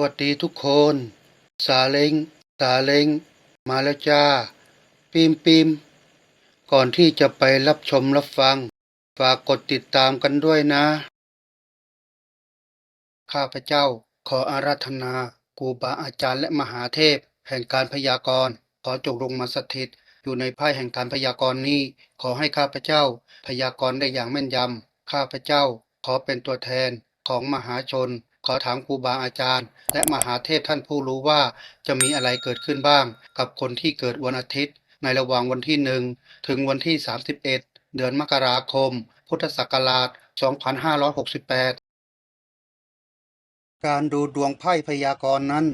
วัสดีทุกคน สาเล้งสาเล้งมาแล้วจ้าปิมปิมก่อนที่จะไปรับชมรับฟัง ฝากกดติดตามกันด้วยนะ ข้าพเจ้าขออาราธนาครูบาอาจารย์และมหาเทพ แห่งการพยากรณ์ขอจงลงมาสถิตอยู่ในไพ่แห่งการพยากรณ์นี้ ขอให้ข้าพเจ้า พยากรณ์ได้อย่างแม่นยำข้าพเจ้า ขอเป็นตัวแทนของมหาชน ขอถามครูบาอาจารย์ และมหาเทพท่านผู้รู้ว่าจะมีอะไรเกิดขึ้นบ้าง กับคนที่เกิดวันอาทิตย์ ในระหว่างวันที่หนึ่งถึงวันที่ 31 เดือนมกราคม พุทธศักราช 2568 การดูดวงไพ่พยากรณ์นั้น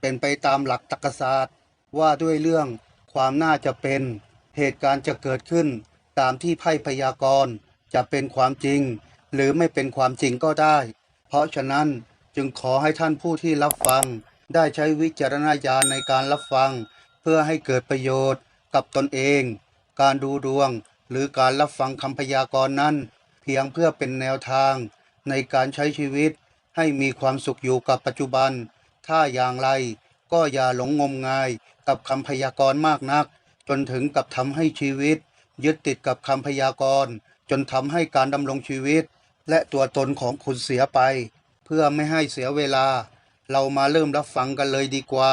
เป็นไปตามหลักตรรกศาสตร์ ว่าด้วยเรื่องความน่าจะเป็นเหตุการณ์จะเกิดขึ้น ตามที่ไพ่พยากรณ์จะเป็นความจริง หรือไม่เป็นความจริงก็ได้ เพราะฉะนั้น จึงขอให้ท่านผู้ที่รับฟัง ได้ใช้วิจารณญาณในการรับฟัง เพื่อให้เกิดประโยชน์กับตนเอง การดูดวง หรือการรับฟังคำพยากรณ์นั้น เพียงเพื่อเป็นแนวทาง ในการใช้ชีวิต ให้มีความสุขอยู่กับปัจจุบัน ถ้าอย่างไรก็อย่าหลงงมงายกับคำพยากรณ์มากนัก จนถึงกับทำให้ชีวิต ยึดติดกับคำพยากรณ์ จนทำให้การดำรงชีวิต และตัวตนของคุณเสียไป เพื่อไม่ให้เสียเวลา เรามาเริ่มรับฟังกันเลยดีกว่า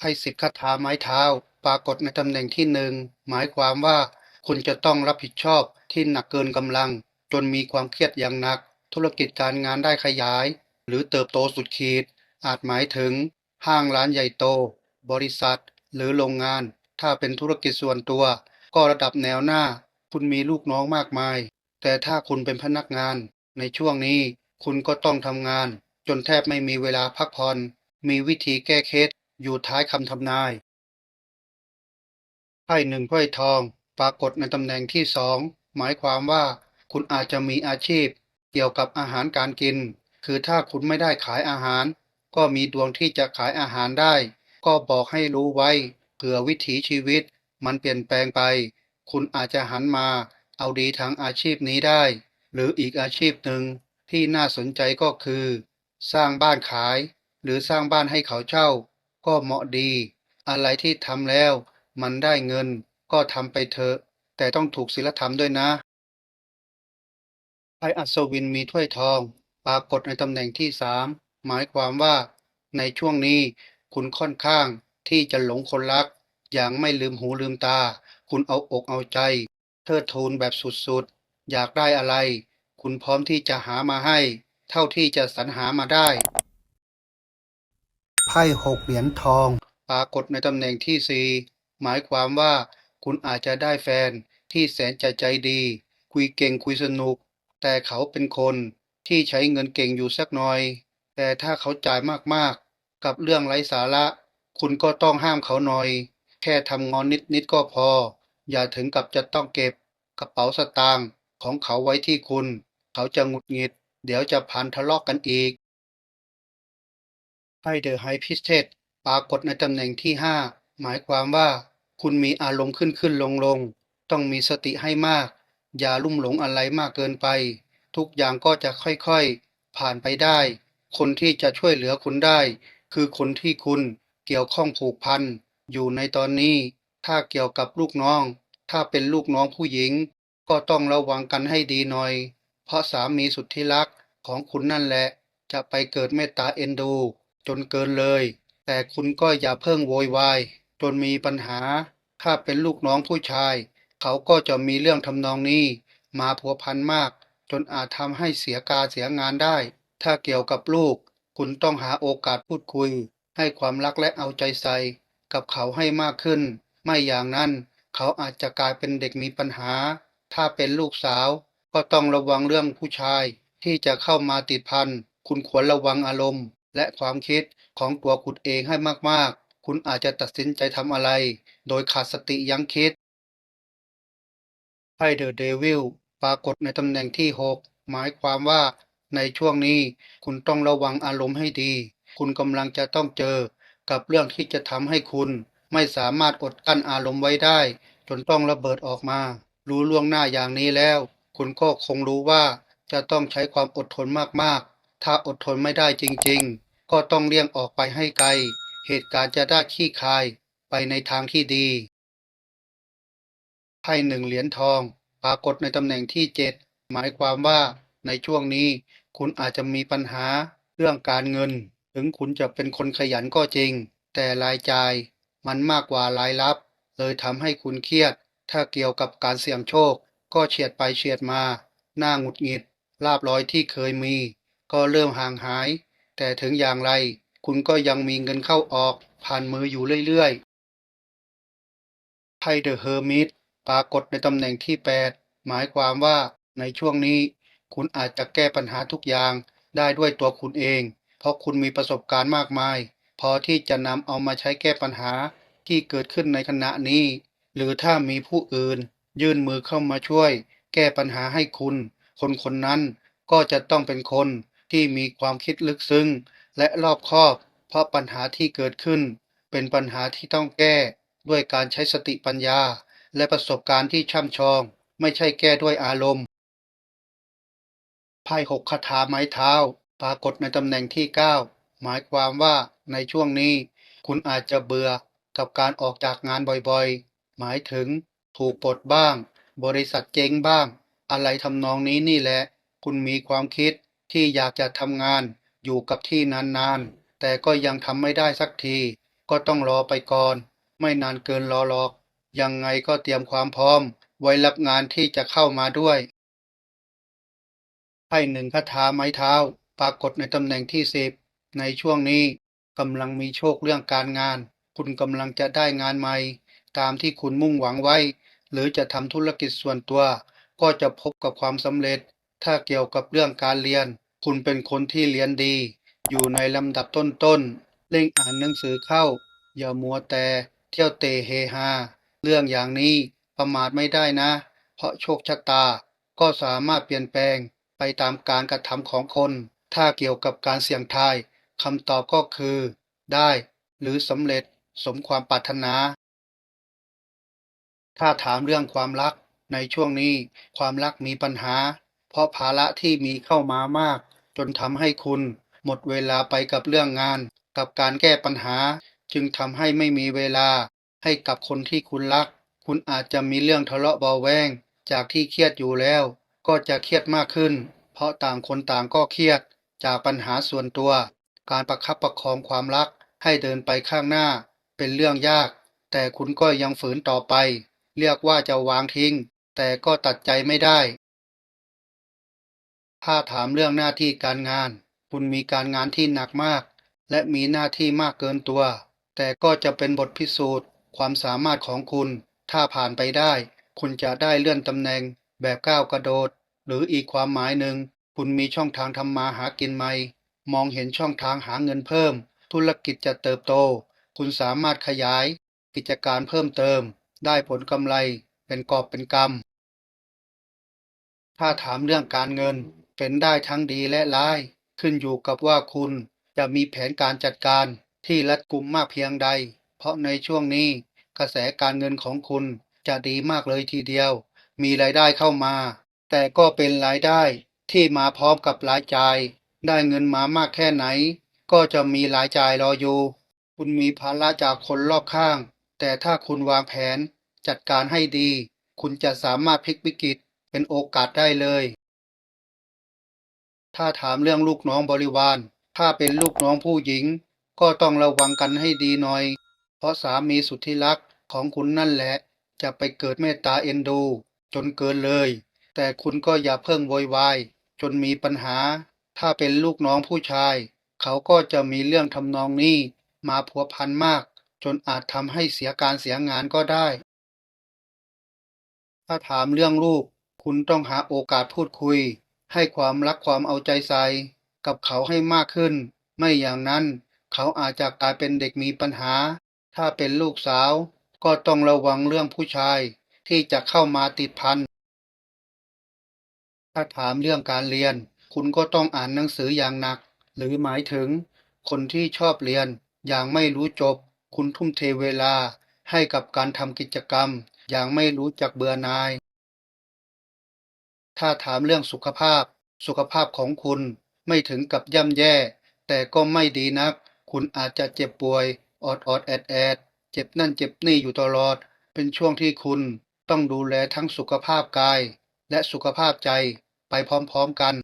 ให้สิบคาถาไม้เท้า ปรากฏในตำแหน่งที่หนึ่งหมายความว่า คุณจะต้องรับผิดชอบที่หนักเกินกำลัง จนมีความเครียดอย่างหนัก ธุรกิจการงานได้ขยาย หรือเติบโตสุดขีด อาจหมายถึง ห้างร้านใหญ่โต บริษัท หรือโรงงาน ถ้าเป็นธุรกิจส่วนตัว ก็ระดับแนวหน้า คุณมีลูกน้องมากมาย แต่ถ้าคุณเป็นพนักงาน ในช่วงนี้คุณก็ต้องทำงาน จนแทบไม่มีเวลาพักผ่อน มีวิธีแก้เคล็ดอยู่ท้ายคำทำนายไพ่หนึ่งถ้วยทอง ปรากฏในตำแหน่งที่สองหมายความว่าคุณอาจจะมีอาชีพ เกี่ยวกับอาหารการกิน คือถ้าคุณไม่ได้ขายอาหาร ก็มีดวงที่จะขายอาหารได้ ก็บอกให้รู้ไว้เผื่อวิถีชีวิต มันเปลี่ยนแปลงไป คุณอาจจะหันมา เอาดีทางอาชีพนี้ได้ หรืออีกอาชีพหนึ่งที่น่าสนใจก็คือ สร้างบ้านขาย หรือสร้างบ้านให้เขาเช่า ก็เหมาะดี อะไรที่ทำแล้ว มันได้เงินก็ทำไปเถอะ แต่ต้องถูกศีลธรรมด้วยนะไพอัศวินมีถ้วยทอง ปรากฏในตำแหน่งที่สามหมายความว่า ในช่วงนี้คุณค่อนข้างที่จะหลงคนรัก อย่างไม่ลืมหูลืมตา คุณเอาอกเอาใจ เทิดทูนแบบสุดๆ อยากได้อะไร คุณพร้อมที่จะหามาให้ เท่าที่จะสรรหามาได้ไพ่หกเหรียญทอง ปรากฏในตำแหน่งที่สี่หมายความว่าคุณอาจจะได้แฟนที่แสนจะใจดี คุยเก่งคุยสนุก แต่เขาเป็นคนที่ใช้เงินเก่งอยู่สักหน่อย แต่ถ้าเขาจ่ายมากๆ กับเรื่องไร้สาระ คุณก็ต้องห้ามเขาหน่อย แค่ทำงอนนิดๆก็พอ อย่าถึงกับจะต้องเก็บกระเป๋าสตางค์ ของเขาไว้ที่คุณ เขาจะหงุดหงิด เดี๋ยวจะพันทะเลาะกกันอีกไพ่เดอะไฮพิสเทสปรากฏในตำแหน่งที่ห้าหมายความว่า คุณมีอารมณ์ขึ้นขึ้นลงลง ต้องมีสติให้มาก อย่าลุ่มหลงอะไรมากเกินไป ทุกอย่างก็จะค่อยๆ ผ่านไปได้ คนที่จะช่วยเหลือคุณได้ คือคนที่คุณเกี่ยวข้องผูกพันอยู่ในตอนนี้ ถ้าเกี่ยวกับลูกน้อง ถ้าเป็นลูกน้องผู้หญิง ก็ต้องระวังกันให้ดีหน่อย เพราะสามีสุดที่รักของคุณนั่นแหละ จะไปเกิดเมตตาเอ็นดู จนเกินเลย แต่คุณก็อย่าเพิ่งโวยวายจนมีปัญหา ถ้าเป็นลูกน้องผู้ชาย เขาก็จะมีเรื่องทำนองนี้ มาพัวพันมาก จนอาจทำให้เสียการเสียงานได้ ถ้าเกี่ยวกับลูก คุณต้องหาโอกาสพูดคุย ให้ความรักและเอาใจใส่ กับเขาให้มากขึ้น ไม่อย่างนั้น เขาอาจจะกลายเป็นเด็กมีปัญหา ถ้าเป็นลูกสาว ก็ต้องระวังเรื่องผู้ชาย ที่จะเข้ามาติดพัน คุณควรระวังอารมณ์ และความคิดของตัวคุณเองให้มากๆ คุณอาจจะตัดสินใจทำอะไร โดยขาดสติยั้งคิดไพ่เดอะเดวิลปรากฏในตำแหน่งที่ 6 หมายความว่าในช่วงนี้คุณต้องระวังอารมณ์ให้ดี คุณกำลังจะต้องเจอ กับเรื่องที่จะทำให้คุณ ไม่สามารถอดกั้นอารมณ์ไว้ได้ จนต้องระเบิดออกมา รู้ล่วงหน้าอย่างนี้แล้ว คุณก็คงรู้ว่าจะต้องใช้ความอดทนมากๆ ถ้าอดทนไม่ได้จริงๆ ก็ต้องเลี่ยงออกไปให้ไกล เหตุการณ์จะได้คลี่คายไปในทางที่ดีไพ่หนึ่งเหรียญทอง ปรากฏในตำแหน่งที่เจ็ดหมายความว่าในช่วงนี้คุณอาจจะมีปัญหาเรื่องการเงิน ถึงคุณจะเป็นคนขยันก็จริง แต่รายจ่ายมันมากกว่ารายรับ เลยทำให้คุณเครียด ถ้าเกี่ยวกับการเสี่ยงโชค ก็เฉียดไปเฉียดมา หน้าหงุดหงิด ลาบลอยที่เคยมี ก็เริ่มห่างหาย แต่ถึงอย่างไร คุณก็ยังมีเงินเข้าออก ผ่านมืออยู่เรื่อยๆไพ่เดอะเฮอร์มิตปรากฏในตำแหน่งที่ 8 หมายความว่าในช่วงนี้ คุณอาจจะแก้ปัญหาทุกอย่างได้ด้วยตัวคุณเอง เพราะคุณมีประสบการณ์มากมาย พอที่จะนำเอามาใช้แก้ปัญหาที่เกิดขึ้นในขณะนี้ หรือถ้ามีผู้อื่น ยื่นมือเข้ามาช่วย แก้ปัญหาให้คุณ คนคนนั้นก็จะต้องเป็นคนที่มีความคิดลึกซึ้ง และรอบคอบ เพราะปัญหาที่เกิดขึ้น เป็นปัญหาที่ต้องแก้ด้วยการใช้สติปัญญา และประสบการณ์ที่ช่ำชอง ไม่ใช่แก้ด้วยอารมณ์ไพ่หกคาถาไม้เท้า ปรากฏในตำแหน่งที่ 9 หมายความว่าในช่วงนี้ คุณอาจจะเบื่อกับการออกจากงานบ่อยๆ หมายถึง ถูกปลดบ้าง บริษัทเจ๊งบ้าง อะไรทำนองนี้นี่แหละ คุณมีความคิดที่อยากจะทำงาน อยู่กับที่นานๆ แต่ก็ยังทำไม่ได้สักที ก็ต้องรอไปก่อน ไม่นานเกินรอหรอก ยังไงก็เตรียมความพร้อม ไว้รับงานที่จะเข้ามาด้วยไพ่หนึ่งคาถาไม้เท้า ปรากฏในตำแหน่งที่สิบในช่วงนี้กำลังมีโชคเรื่องการงาน คุณกำลังจะได้งานใหม่ ตามที่คุณมุ่งหวังไว้ หรือจะทำธุรกิจส่วนตัว ก็จะพบกับความสำเร็จ ถ้าเกี่ยวกับเรื่องการเรียน คุณเป็นคนที่เรียนดี อยู่ในลำดับต้นๆเร่งอ่านหนังสือเข้า อย่ามัวแต่เที่ยวเตะเฮฮาเรื่องอย่างนี้ประมาทไม่ได้นะ เพราะโชคชะตาก็สามารถเปลี่ยนแปลงไปตามการกระทำของคน ถ้าเกี่ยวกับการเสี่ยงทายคำตอบก็คือ ได้ หรือสำเร็จสมความปรารถนา ถ้าถามเรื่องความรักในช่วงนี้ความรักมีปัญหา เพราะภาระที่มีเข้ามามาก จนทำให้คุณ หมดเวลาไปกับเรื่องงาน กับการแก้ปัญหา จึงทำให้ไม่มีเวลา ให้กับคนที่คุณรัก คุณอาจจะมีเรื่องทะเลาะเบาแวงจากที่เครียดอยู่แล้ว ก็จะเครียดมากขึ้น เพราะต่างคนต่างก็เครียด จากปัญหาส่วนตัว การประคับประคองความรักให้เดินไปข้างหน้า เป็นเรื่องยาก แต่คุณก็ยังฝืนต่อไป เรียกว่าจะวางทิ้ง แต่ก็ตัดใจไม่ได้ ถ้าถามเรื่องหน้าที่การงาน คุณมีการงานที่หนักมาก และมีหน้าที่มากเกินตัว แต่ก็จะเป็นบทพิสูจน์ ความสามารถของคุณ ถ้าผ่านไปได้ คุณจะได้เลื่อนตำแหน่ง แบบก้าวกระโดด หรืออีกความหมายหนึ่ง คุณมีช่องทางทำมาหากินใหม่ มองเห็นช่องทางหาเงินเพิ่ม ธุรกิจจะเติบโต คุณสามารถขยายกิจการเพิ่มเติม ได้ผลกำไรเป็นกอบเป็นกำถ้าถามเรื่องการเงินเป็นได้ทั้งดีและร้าย ขึ้นอยู่กับว่าคุณจะมีแผนการจัดการที่รัดกุมมากเพียงใด เพราะในช่วงนี้กระแสการเงินของคุณจะดีมากเลยทีเดียว มีรายได้เข้ามา แต่ก็เป็นรายได้ที่มาพร้อมกับรายจ่าย ได้เงินมามากแค่ไหน ก็จะมีรายจ่ายรออยู่ คุณมีภาระจากคนรอบข้าง แต่ถ้าคุณวางแผน จัดการให้ดี คุณจะสามารถพลิกวิกฤตเป็นโอกาสได้เลย ถ้าถามเรื่องลูกน้องบริวาร ถ้าเป็นลูกน้องผู้หญิง ก็ต้องระวังกันให้ดีหน่อย เพราะสามีสุดที่รักของคุณนั่นแหละ จะไปเกิดเมตตาเอ็นดู จนเกินเลย แต่คุณก็อย่าเพิ่งโวยวายจนมีปัญหา ถ้าเป็นลูกน้องผู้ชาย เขาก็จะมีเรื่องทำนองนี้ มาพัวพันมาก จนอาจทำให้เสียการเสียงานก็ได้ ถ้าถามเรื่องลูก คุณต้องหาโอกาสพูดคุย ให้ความรักความเอาใจใส่กับเขาให้มากขึ้น ไม่อย่างนั้นเขาอาจจะกลายเป็นเด็กมีปัญหา ถ้าเป็นลูกสาว ก็ต้องระวังเรื่องผู้ชาย ที่จะเข้ามาติดพัน ถ้าถามเรื่องการเรียน คุณก็ต้องอ่านหนังสืออย่างหนัก หรือหมายถึง คนที่ชอบเรียนอย่างไม่รู้จบ คุณทุ่มเทเวลาให้กับการทำกิจกรรม อย่างไม่รู้จักเบื่อหน่าย ถ้าถามเรื่องสุขภาพ สุขภาพของคุณไม่ถึงกับย่ำแย่ แต่ก็ไม่ดีนัก คุณอาจจะเจ็บป่วยออดออดแอดแอดเจ็บนั่นเจ็บนี่อยู่ตลอด เป็นช่วงที่คุณต้องดูแลทั้งสุขภาพกาย และสุขภาพใจไปพร้อมๆกัน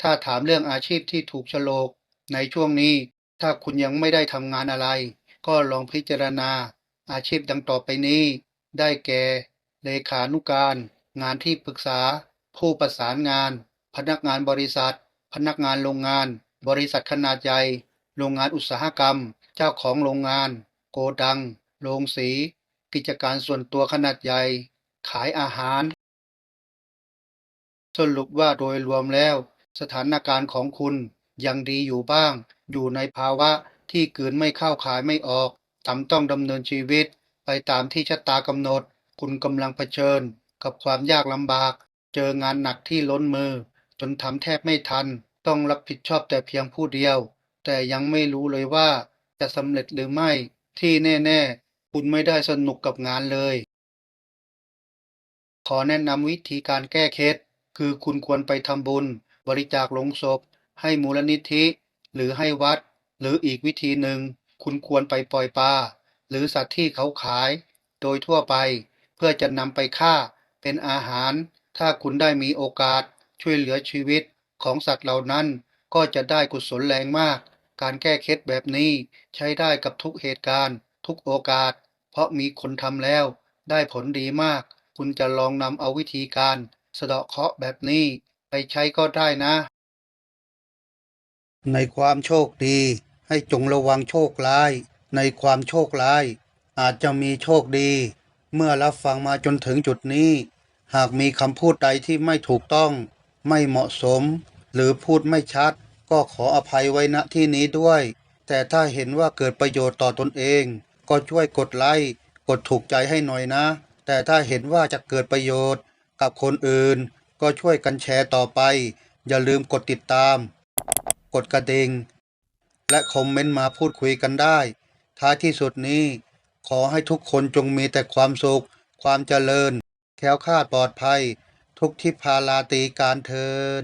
ถ้าถามเรื่องอาชีพที่ถูกโฉลกในช่วงนี้ ถ้าคุณยังไม่ได้ทำงานอะไร ก็ลองพิจารณา อาชีพดังต่อไปนี้ ได้แก่ เลขานุการ งานที่ปรึกษา ผู้ประสานงาน พนักงานบริษัท พนักงานโรงงาน บริษัทขนาดใหญ่ โรงงานอุตสาหกรรม เจ้าของโรงงาน โกดัง โรงสี กิจการส่วนตัวขนาดใหญ่ ขายอาหาร สรุปว่าโดยรวมแล้ว สถานการณ์ของคุณยังดีอยู่บ้าง อยู่ในภาวะที่กลืนไม่เข้าขายไม่ออก จำต้องดำเนินชีวิตไปตามที่ชะตากำหนด คุณกำลังเผชิญ กับความยากลำบาก เจองานหนักที่ล้นมือ จนทำแทบไม่ทัน ต้องรับผิดชอบแต่เพียงผู้เดียว แต่ยังไม่รู้เลยว่า จะสำเร็จหรือไม่ ที่แน่ ๆ คุณไม่ได้สนุกกับงานเลย ขอแนะนำวิธีการแก้เคล็ดคือคุณควรไปทำบุญ บริจาคลงศพ ให้มูลนิธิ หรือให้วัด หรืออีกวิธีหนึ่ง คุณควรไปปล่อยปลาหรือสัตว์ที่เขาขาย โดยทั่วไป เพื่อจะนำไปฆ่าเป็นอาหาร ถ้าคุณได้มีโอกาสช่วยเหลือชีวิตของสัตว์เหล่านั้น ก็จะได้กุศลแรงมาก การแก้เคล็ดแบบนี้ใช้ได้กับทุกเหตุการณ์ ทุกโอกาส เพราะมีคนทำแล้ว ได้ผลดีมาก คุณจะลองนำเอาวิธีการสะเดาะเคราะห์แบบนี้ไปใช้ก็ได้นะ ในความโชคดี ให้จงระวังโชคร้าย ในความโชคร้าย อาจจะมีโชคดี เมื่อรับฟังมาจนถึงจุดนี้ หากมีคำพูดใดที่ไม่ถูกต้อง ไม่เหมาะสม หรือพูดไม่ชัด ก็ขออภัยไว้ณที่นี้ด้วย แต่ถ้าเห็นว่าเกิดประโยชน์ต่อตนเอง ก็ช่วยกดไลค์กดถูกใจให้หน่อยนะ แต่ถ้าเห็นว่าจะเกิดประโยชน์กับคนอื่น ก็ช่วยกันแชร์ต่อไป อย่าลืมกดติดตาม กดกระดิ่ง และคอมเมนต์มาพูดคุยกันได้ ท้ายที่สุดนี้ ขอให้ทุกคนจงมีแต่ความสุข ความเจริญ แค้วคลาดปลอดภัย ทุกทิพาลาตีการเทิน